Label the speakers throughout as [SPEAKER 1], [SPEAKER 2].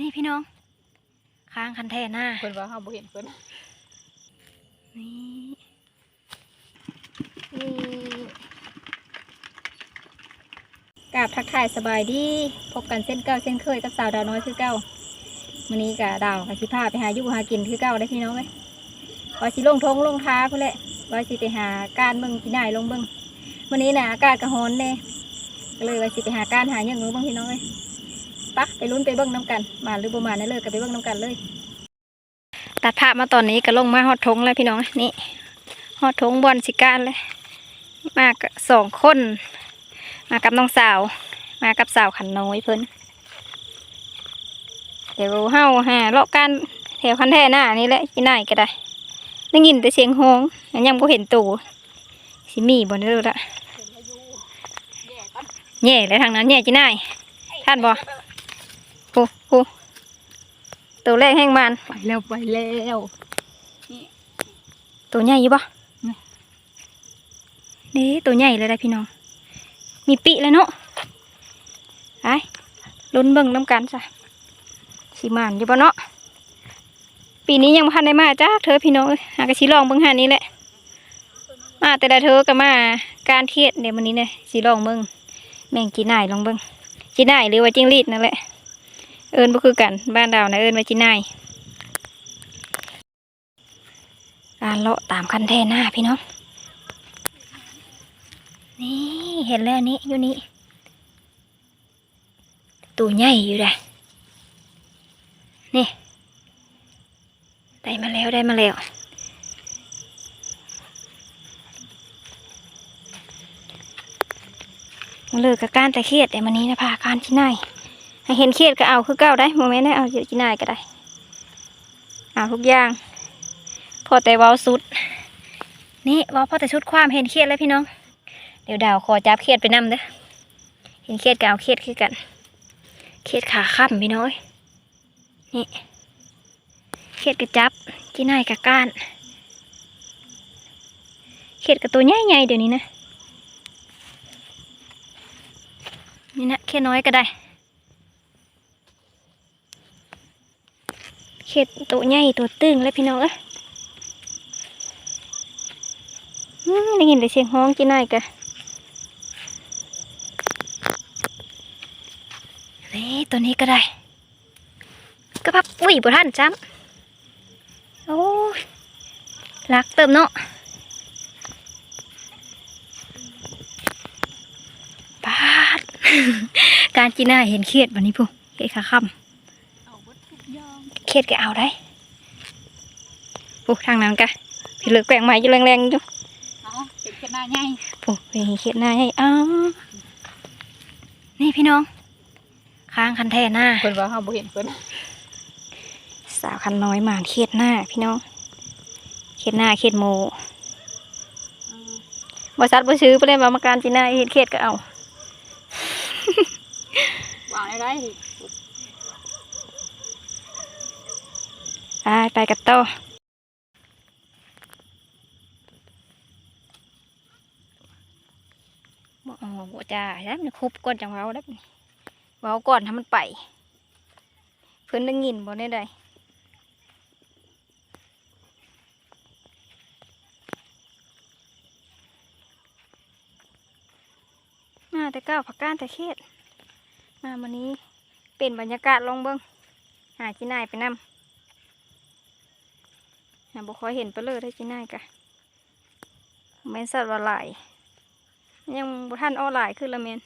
[SPEAKER 1] นี่พี่น้อง ค้างคันแท่หน้า
[SPEAKER 2] เพิ่นว่าเฮาบ่เห็นเพิ่น
[SPEAKER 1] นี่นี่กราบทักทายสบายดี พบกันเส้นเก้าเส้นเคยกับสาวดาวน้อยคือเก้าวันนี้กะดาวกับสิพาไปหาอยู่หากินคือเก้าได้พี่น้องเลยว่าสิลงทงลงท้าเพื่อแหละว่าสิไปหาการเบิ่งที่ไหนลงเบิ่งวันนี้นะอากาศกระฮ้อนแน่ก็เลยว่าสิไปหาการหาอย่างนู้นบ้างพี่น้องเลย ปะไปลุ้นไปเบิ่งน้ำกัน มาหรือบมานั่นเลยก็ไปเบิ่งน้ำกันเลย ตัดภาพมาตอนนี้ก็ลงมาฮอดทงแล้วพี่น้องนี่ฮอดทงบอลสิการเลย มากสองคน มากับน้องสาว มากับสาวขันน้อยเพิ่นเดี๋ยวเฮาหาเลาะกันแถวคันแท่หน้านี่แหละที่ไหนก็ได้ได้ยินแต่เสียงฮ้องยังบ่เห็นตูสิมีบ่เด้ละ
[SPEAKER 2] เห็นอายุแย่กัน
[SPEAKER 1] แย่เลยทางนั้นแย่จีน่ายท่านบ่ ปูปูตัวแรกแห้งมัน
[SPEAKER 2] ไปแล้วไปแล้ว
[SPEAKER 1] ตัวใหญ่อยู่ปะนี่ตัวใหญ่เลยได้พี่น้อง มีปีแล้วเนาะไปลุ้นเบิ่งน้ำกันจ้ะสีมานอยู่ปะเนาะปีนี้ยังพันได้มาจ้าเธอพี่น้องเอ้ยหากระชีลองเบิ่งหานี้แหละมาแต่ละเธอก็มาการเทียดเดี๋ยววันนี้เนี่ยสีลองเบิ่งแมงจีน่ายลองเบิ่งจีน่ายหรือว่าจิ้งหรีดนั่นแหละ เอิญบ่คือกัน บ้านเรานะเอิญว่าจีน่ายการเลาะตามคันแทหน้าพี่น้องนี่เห็นแล้วนี่อยู่นี่ตัวใหญ่อยู่เลยนี่ ได้มาแล้วได้มาแล้วมันเลิกกับการต่เคียดแต่มันนี้นะพาการที่ไหนาย เห็นเครียดก็เอาคือเก้าได้โมเมนต์ได้เอาเยอะที่ไหนายก็ได้เอาทุกอย่าง พอแต่ว้าสุด นี่ว้าพอแต่ชุดความเห็นเครียดแล้วพี่น้อง เดี๋ยวดาวขอจับเครียดไปนำเด้อเห็นเครียดก็เอาเครียดคือกันเครียดขาค่ำพี่น้อยนี่เครียดกระจับที่นายกะก้านเครียดกับตัวใหญ่ๆเดี๋ยวนี้นะ นี่นะเครียดน้อยก็ได้ เครียดตัวใหญ่ตัวตึงแล้วพี่น้องเอ้ยอืมได้ยินแต่เสียงฮ้องจีน่ายกะนี่ตัวนี้ก็ได้กระพับอุ้ยบ่ทันจ้ำโอ้ยรักเติมเนาะปาด การจีน่าเห็นเครียดวันนี้พูเครียดขาค่
[SPEAKER 2] เอาเบิดทุกอย่างำ
[SPEAKER 1] เครียดก็เอาได้พูทางนั้นกะพี่เลือกแกว่งไม้อยู่แรงๆอยู่
[SPEAKER 2] เอาเห็นแค่หน้าใหญ่
[SPEAKER 1] โอ้ยเขียดหน้าให้อ้าวนี่พี่น้อง ค้างคันแท่หน้า
[SPEAKER 2] เพิ่นว่าเฮาบ่เห็นเพิ่น
[SPEAKER 1] สาวคันน้อยหมานเขียดหน้า พี่น้องเขียดหน้าเขียดโมบริษัทบ่ซื้อไปเลยว่ามาการจีน่าเห็ดเขียดก็เอา
[SPEAKER 2] วางได้
[SPEAKER 1] ไปไปกับโตอบ่เอาบ่จ้าแล้วมันคุบก่อนจังเว้าได้อเว้าก่อนถ้ามันไป เพิ่นได้ยินบ่ได้ใดมาแต่ก้าวผักก้านแต่เขตมาวันนี้เป็นบรรยากาศลองเบิ้งหาจีนายไปนำ หาบุคอยเห็นไปเลยได้จีน่ายกะเมนสัตว์ว่าหลายยังบุท่านอ้อหลายขึ้นละเมน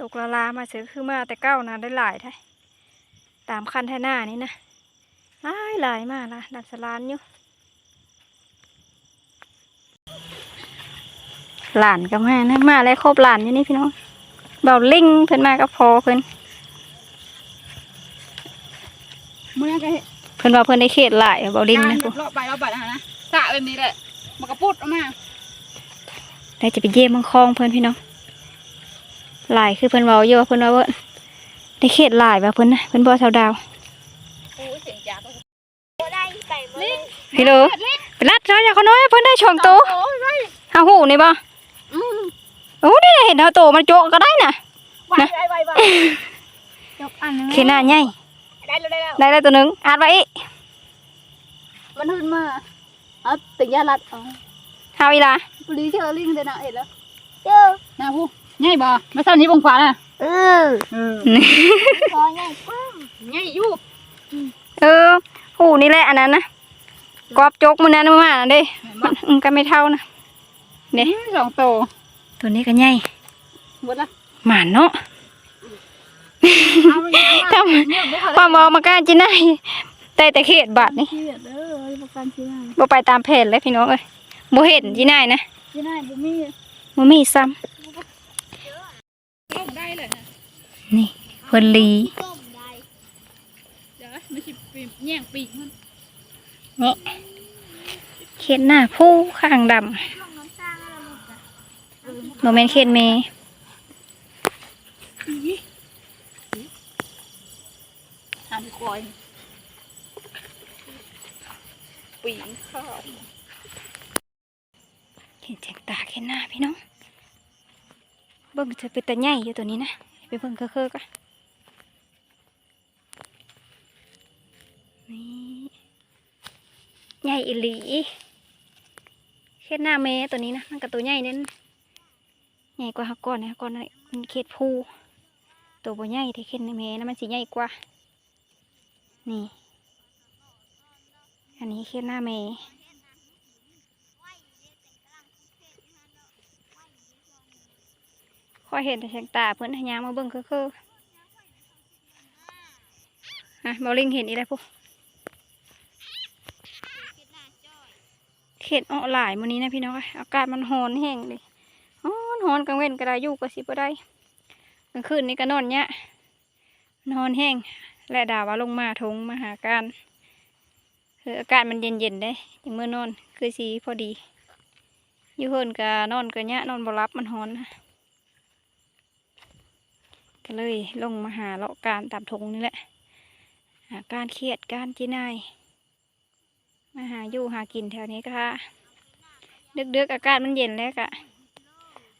[SPEAKER 1] ตกละลามาเสือคือมาแต่เก้านะได้หลายแท้ตามคันแท่หน้านี่นะหลายหลายมากละดัดสลานอยู่หลานก็มานะมาแล้วครบหลานอยู่นี่พี่น้องเบาลิงเพิ่นมากับพอเพิ่น
[SPEAKER 2] มื้อนั้นก็เห็น
[SPEAKER 1] พิ่นว่าเพิ่นได้เขตหลายเบาลิงนะ
[SPEAKER 2] กา
[SPEAKER 1] ปุ๊
[SPEAKER 2] รเลาะไปเลาะไปนะสระแบบนี้แหละมันก็ปุดออกมา
[SPEAKER 1] ได้จะไปเยี่ยมมังคลองเพิ่นพี่น้องหลายคือเพิ่นเว้าอยู่ว่าเพิ่นว่าเพิ่นได้เขตหลายว่าเพิ่นนะเพิ่นบ่เท่าดาว
[SPEAKER 2] โอ้ยเสียงจาก
[SPEAKER 1] พี่โลไปรัดเราอย่าเขาน้อยเพิ่นได้ช่องโต
[SPEAKER 2] โอ้ยไว้
[SPEAKER 1] เฮาหูนี่บ่
[SPEAKER 2] อืม
[SPEAKER 1] โอ้ได้เห็นเฮาโตมันโจกก็ได้น่ะ
[SPEAKER 2] ไว้ไว้ไว้ไว้จบอันนึง
[SPEAKER 1] เขตหน้าใหญ่
[SPEAKER 2] ได้แล้วได้แล้ว
[SPEAKER 1] ได้แล้วตัวหนึงอาดไว้อีก
[SPEAKER 2] มันขึ้นมาเอาติยาลัดเอา
[SPEAKER 1] เฮาอีหลา
[SPEAKER 2] ปุรีเชื่อลิงเดยวนะเห็นแล้วเจอนะผู้ง่ายบ่มาเท่านี้บงฟ้าน่ะ
[SPEAKER 3] เออ
[SPEAKER 2] เออ
[SPEAKER 3] พอไงป้า
[SPEAKER 2] ง่ายอยู่
[SPEAKER 1] เออหูนี่แหละอันนั้นนะกอบจกมันนั้นมาน่ะเด้มันอืมก็ไม่เท่านะ
[SPEAKER 2] เด้สองโต
[SPEAKER 1] ตัวนี้ก็ใหญ่
[SPEAKER 2] หมดละ
[SPEAKER 1] หมานเนาะ
[SPEAKER 2] เอาไปยัง
[SPEAKER 1] ทำความเอามาก้านจีน่ายแต่แต่เขตบาทนี่
[SPEAKER 2] เขียดเด้อประกันที่ได้
[SPEAKER 1] บ่ไปตามเพจเลยพี่น้องเอ้ยบ่เห็นจีน่ายนะ
[SPEAKER 2] ที่ได้บ่มี
[SPEAKER 1] บ่มีซ้ำ
[SPEAKER 2] ต้มได้เลยนะ
[SPEAKER 1] นี่เพิ่นลี
[SPEAKER 3] ต้มได้
[SPEAKER 2] เดี๋ยวไม่ใช่ปีกแย่งปีกมัน
[SPEAKER 1] นี่เขตหน้าผู้ข้างดำ
[SPEAKER 3] ลงน้ำสร้างแล้วลูกอะ
[SPEAKER 1] บ่แม่นเขตเม
[SPEAKER 2] ทำคอยปีกข้าว
[SPEAKER 1] เขตแจงตาเขตหน้าพี่น้องเบิ่งจะเป็นตาใหญ่อยู่ตัวนี้นะไปเบิ่งเคอะๆก่อนนี่ใหญ่อีหลีเขตหน้าเมตัวนี้นะมันกับตัวใหญ่เน้นใหญ่กว่าฮักก้อนนะกก้อนนี่มันเขตผู้ตัวบ่ใหญ่ที่เขตในเมนะมันสิใหญ่กว่า นี่ อันนี้เขตหน้าเมคอยเห็นแต่แสงตาเพื่อนทะยางมาเบิ่งคือคือฮะบอลิงเห็นอีแล้วพวกเข็ดอ้อหลายมื้อนี้นะพี่น้องเอ้ยอากาศมันร้อนแห้งเลยร้อนร้อนกลางเว้นก็ได้อยู่ก็สิบ่ได้กลางคืนนี่ก็นอนเนี้ยนอนแห้ง และดาว่าลงมาทงมาหาการคืออากาศมันเย็นๆได้อย่างเมื่อนอนคือสีพอดีอยู่เฮินก็นอนก็เนี้ยนอนบรับมันร้อนนะก็เลยลงมาหาเลาะการตามทงนี่แหละหาการเครียดการจีนายมาหาอยู่หากินแถวนี้ก็ค่ะดึกๆอากาศมันเย็นแล้วกะ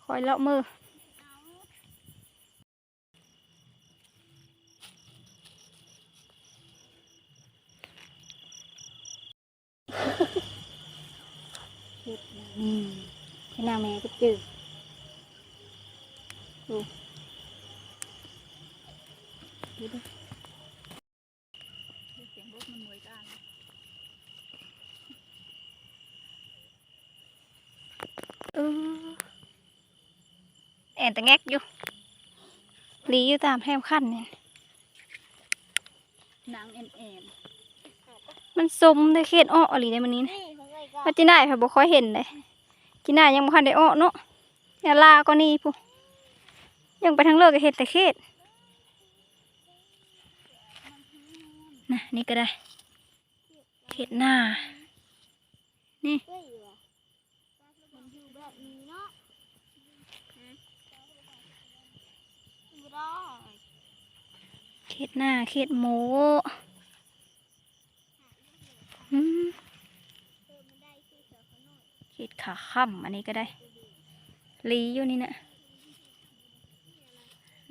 [SPEAKER 1] คอยเลาะมือ อืมที่หน้าแม่ก็จืดดูดูดิ
[SPEAKER 2] เสียงรถมันเหมือนกัน
[SPEAKER 1] เออแอนแต่แงกอยู่หลีอยู่ตามแพมขั้นเนี่ย
[SPEAKER 2] นางเอ็นเอ็น
[SPEAKER 1] มันสมได้เขตอ้ออะไรได้มันนี้นะ
[SPEAKER 3] นี่ของไงก็
[SPEAKER 1] ว่าจีน่ายค่ะบ่ค่อยเห็นเลย จีน่ายังบ่คันได้อ้อเนาะอย่าลาก็นี่พูยังไปทางเลิกก็เห็นแต่เขตนะนี่ก็ได้เขตหน้า นี่
[SPEAKER 3] เฮ้ยว่ะมันอยู่แบบนี้เนา
[SPEAKER 1] เขตหน้าเขตหมูอืม
[SPEAKER 3] ข
[SPEAKER 1] ตขาค่ำอันนี้ก็ได้ ลีอยู่นี่นะ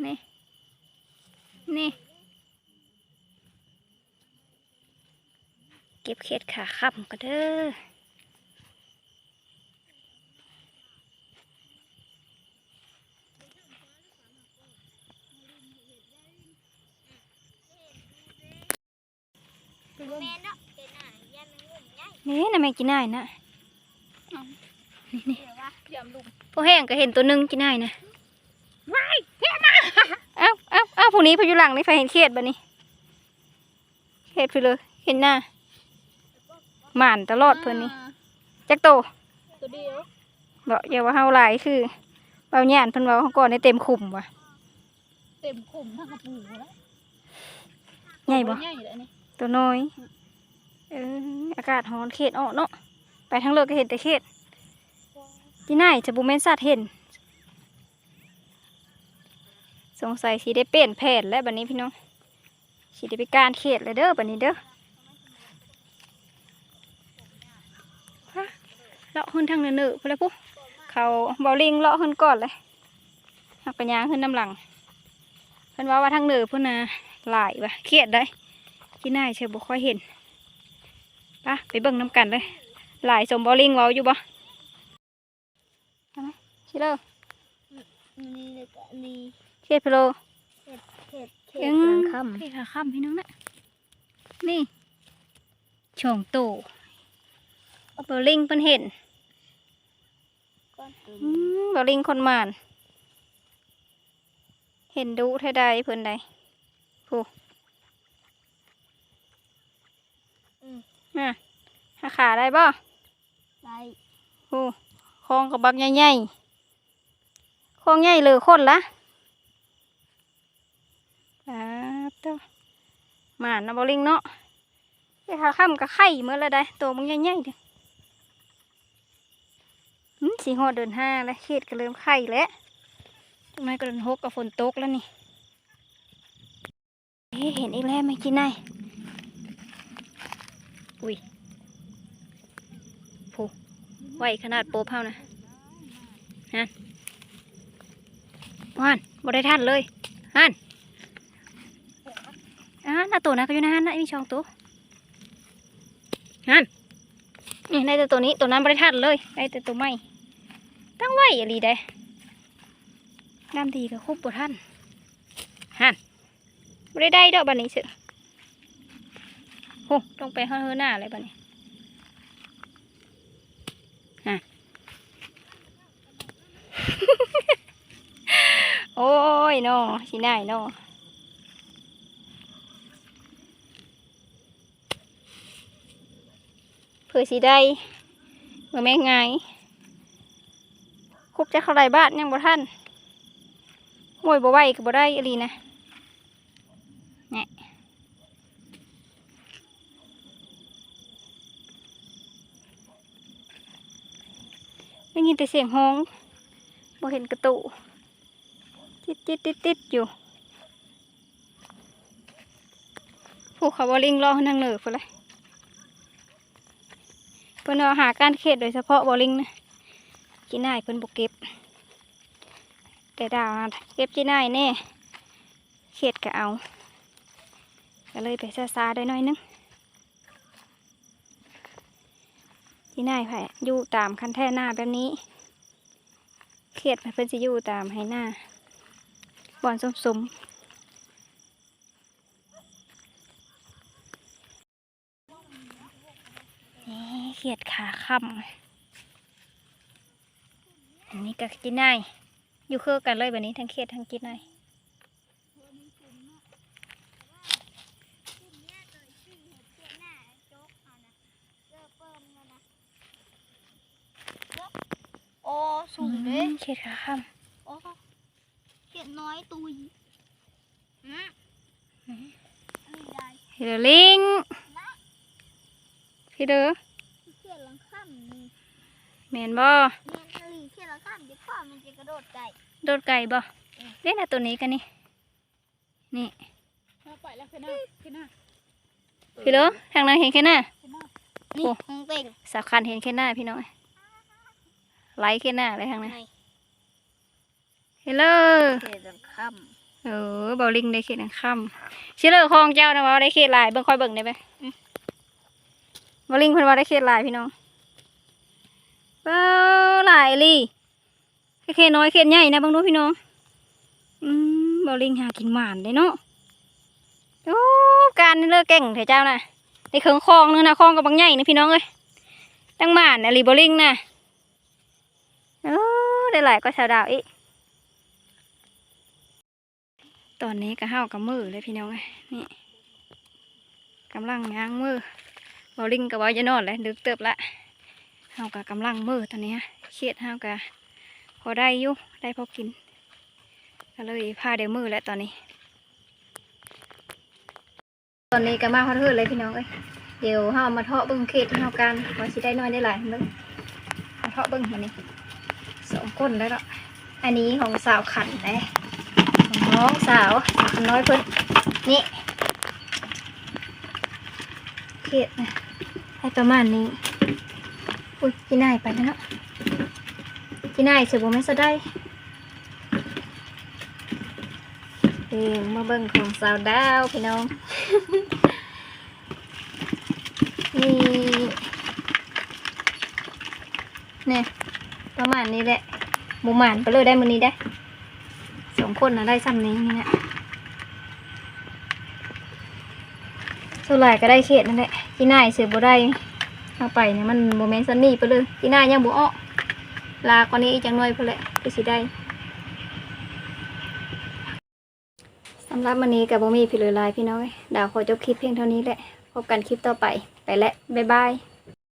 [SPEAKER 1] นี่ นี่ เก็บเขตขาค่ำก็เด้อ
[SPEAKER 3] แม่เนาะเห็นหน้าย่ามันงุ่มง่าย
[SPEAKER 1] นี่นะแม่กินได้นะ
[SPEAKER 3] เดี๋ยวว่ายำ
[SPEAKER 2] ลุง
[SPEAKER 1] พอแห้งก็เห็นตัวหนึงกินได้นะว้ายเห็นมาเอ้าเอ้าเอ้าพวกนี้พออยู่หลังนี่ไฟเห็นเขตบ่นี่เขตไปเลยเห็นหน้าหมานตลอดเพิ่นนี่จักโต
[SPEAKER 2] ตัวเดียว
[SPEAKER 1] บอกอย่าว่าเฮาหลายคือเบาหยานเพิ่นเว้าเฮาก่อนได้เต็มคุมว่ะ
[SPEAKER 2] เต็มขุมทั้งกระปูแล้ว
[SPEAKER 1] ใหญ่บ่
[SPEAKER 2] ใหญ่เลยนี่
[SPEAKER 1] ตัวน้อยเอออากาศร้อนเขตออกเนาะ ไปทางเลิกก็เห็นแต่เขตที่ไหนจะบุแม่นสัตว์เห็น สงสัยสิได้เปลี่ยนแผนแล้วบัดนี้พี่น้องสิได้ไปการเขตเลยเด้อบัดนี้เด้อฮะเลาะขึ้นทางเนื้อๆพุ่นแล้วปุ๊เขาเบาลิงเลาะขึ้นก่อนเลยหักปัญญางขึ้นน้ำหลังเพิ่นว่าว่าทางเหนือพุ่นน่ะหลายว่ะเครียดได้ที่นายเชื่อบ่ค่อยเห็นปะไปเบิ่งน้ำกันเลย หลายสมบอลิงเว้าอยู่บ่เอาไหมชิเลอร์
[SPEAKER 3] นี่แล้วก็นี่
[SPEAKER 1] เครียดเพโล
[SPEAKER 3] เข็ดเข็ด
[SPEAKER 1] ยัง
[SPEAKER 3] ค่
[SPEAKER 1] เครียดขาค่ำพี่น้องนะนี่ช่องโตบอลิงเพิ่นเห็นำ
[SPEAKER 3] ก้อนตุ่
[SPEAKER 1] อืมบอลิงคนหมาน เห็นดูเท่าใดเพิ่นใดผู้น่ะหาขาได้บ่
[SPEAKER 3] ไร
[SPEAKER 1] ผู้คลองกับบักใหญ่ๆคลองใหญ่เลยคนละครับเต้าหมานนะบอลิงเนาะไปหาค่ำกับไข่เมื่อละได้ตัวมันใหญ่ๆเด้อสีหอดเดินห้าแล้วเขตก็เริ่มไข่แล้วตรงนั้นก็เดินหกกับฝนตกแล้วนี่เอ๊ะเห็นอีกแล้วไหม่กินได้อุ้ย ไหวขนาดโป๊เฮานะฮะว่านบ่ได้ทันเลยฮันอ่าหน้าตัวนะก็อยู่ในฮันนะมีช่องตัวฮันนี่ได้แต่ตัวนี้ตัวนั้นบ่ได้ทันเลยได้แต่ตัวใหม่ตั้งไหวอย่าลีได้น้ำดีกับคุบบ่ทันฮันบ่ได้ได้ดอกบัดนี้สือโอ้ต้องไปห้าเฮือหน้าอะไรบัดนี้ โอ้ยนอสิได้นอเพื่อสิได้เมื่อแม่งไงคุกจะเข้าไรบ้านยังบ่ท่านมวยบ่ไหวก็บ่ได้อลีนะเนี่ยได้ยินแต่เสียงฮ้องบ่เห็นกระตุ ติดติดติดติดอยู่ผู้เขาบอลิงรอนั่งเหนือเพื่ออะไรเพิ่นเอาหาการเขตโดยเฉพาะบอลิงนะจีน่ายเพิ่นบกเก็บ แต่ดาวเก็บจีน่ายแน่เขตก็เอาก็เลยไปซาซาได้หน้อยนึงจีน่ายไผ่อยู่ตามคันแท่หน้าแบบนี้เขตเพิ่อนจะอยู่ตามให้หน้า บอนสมสมนี่เขียดขาค่ำอันนี้ก็กินได้อยู่เครือกันเลยแบบนี้ทั้งเขียดทั้งกินได้
[SPEAKER 3] โอ้สูงเล
[SPEAKER 1] อื
[SPEAKER 3] ย
[SPEAKER 1] มเขียดขาค่
[SPEAKER 3] โอ้เข็ ดน้อยตุยอืมไม่ได้ำ
[SPEAKER 1] พี่เดอลิงพี่เด้อ
[SPEAKER 3] เข็ดหลังข้ามนี่
[SPEAKER 1] แมนบ่
[SPEAKER 3] เนี่ยทะเลเข็ดหลังข้ามเดี๋ยวพ่อมันจะกระโดดไก่
[SPEAKER 1] โดดไก่บ่เล่นอะตัวนี้กันนี่ นี่
[SPEAKER 2] เอาไปแล้วขึ้นหน้าขึ้นหน้า
[SPEAKER 1] พี่เด้อทางนั้นเห็นแค่หน้า
[SPEAKER 3] นี่
[SPEAKER 1] โอ้
[SPEAKER 3] ของเต่ง
[SPEAKER 1] สาวคันเห็นแค่หน้าพี่น้อยไลค์แค่หน้าเลยทางนั้น
[SPEAKER 3] ไง
[SPEAKER 1] เฮลโล
[SPEAKER 3] เข็ดหลังข้าม
[SPEAKER 1] เออเบาลิงได้เขตอังคำชื่อเลือของเจ้านะว่าได้เขตหลายเบิ่งค่อยเบิ่งได้ไหมอืมเบาลิงเพิ่นว่าได้เขตหลายพี่น้องเบาหลายอีหลี่เขตน้อยเขตใหญ่นะเบางดูพี่น้องอืมเบาลิงหากินหมานได้เนาะโอ้การนี่เลิกเก่งเถอะเจ้าน่ะได้เขิงคลองนึงนะคลองกับบางใหญ่นี่พี่น้องเอ้ยตั้งหมานนะลีเบาลิงน่ะโอ้ได้หลายก็ชาวดาวอีก ตอนนี้ก็ห้าวกับมือเลยพี่น้องเอ้นี่กำลังย่างมือบอลิงกับว่าจะนอนเลยดึกเติบละห้าวกับกำลังมือตอนนี้เครียดห้าวกับพอได้ยู่ได้พอกินก็เลยพาเดี๋ยวมือแล้วตอนนี้ ตอนนี้ก็มาพอดเทือเลยพี่น้องเอ้ยเดี๋ยวห้าวมาเทาะเบิ้งเขตห้าวกันว่าสิได้น้อยได้หลายเบิ้งมาเทาะเบิ้งเห็นนี่สองคนแล้วเนาะอันนี้ของสาวขันเลย น้องสาวน้อยเพิ่นนี่เขียดนะให้ประมาณนี้ อุ้ยกินนายไปแล้วเนาะกินนายเสือบ่แม่นซะได้นี่มาเบิ่งของสาวดาวพี่น้องนี่เนี่ยประมาณนี้แหละหมูหมานไปเลยได้มือนี้ได้ สองคนนะได้ซ้ำนี้นี่นะเท่าไหร่ก็ได้เขตนั่นแหละที่ายเสือบ่ได้เอาไปเนี่ยมันโมเมนต์ซันนี่ไปเลยที่ายยังบ่ออลากว่านี้อีกจังหน่อยเพื่อแหละก็สิได้สำหรับวันนี้กับบ่มีพี่เลยลายพี่น้อยดาวขอจบคลิปเพียงเท่านี้แหละพบกันคลิปต่อไปไปแล้วบ๊ายบาย